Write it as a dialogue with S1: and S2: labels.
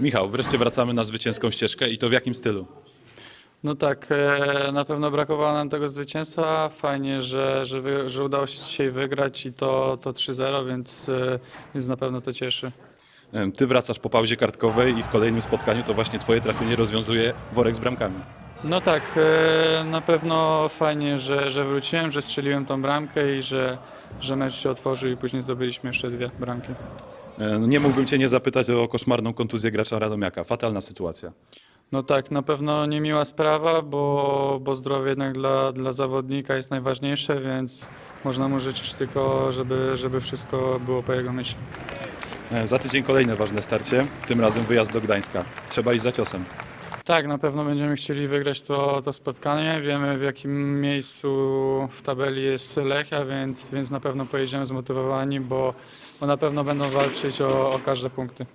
S1: Michał, wreszcie wracamy na zwycięską ścieżkę i to w jakim stylu?
S2: No tak, e, na pewno brakowało nam tego zwycięstwa. Fajnie, że, że, wy, że udało się dzisiaj wygrać i to, to 3-0, więc, e, więc na pewno to cieszy.
S1: Em, Ty wracasz po pauzie kartkowej i w kolejnym spotkaniu to właśnie twoje trafienie rozwiązuje worek z bramkami.
S2: No tak, e, na pewno fajnie, że, że wróciłem, że strzeliłem tą bramkę i że, że mecz się otworzył i później zdobyliśmy jeszcze dwie bramki.
S1: E, no Nie mógłbym cię nie zapytać o koszmarną kontuzję gracza Radomiaka. Fatalna sytuacja.
S2: No tak, na pewno niemiła sprawa, bo, bo zdrowie jednak dla, dla zawodnika jest najważniejsze, więc można mu życzyć tylko, żeby, żeby wszystko było po jego myśli.
S1: E, Za tydzień kolejne ważne starcie, tym razem wyjazd do Gdańska. Trzeba iść za ciosem.
S2: Tak, na pewno będziemy chcieli wygrać to, to spotkanie. Wiemy w jakim miejscu w tabeli jest Lechia, więc, więc na pewno pojedziemy zmotywowani, bo, bo na pewno będą walczyć o, o każde punkty.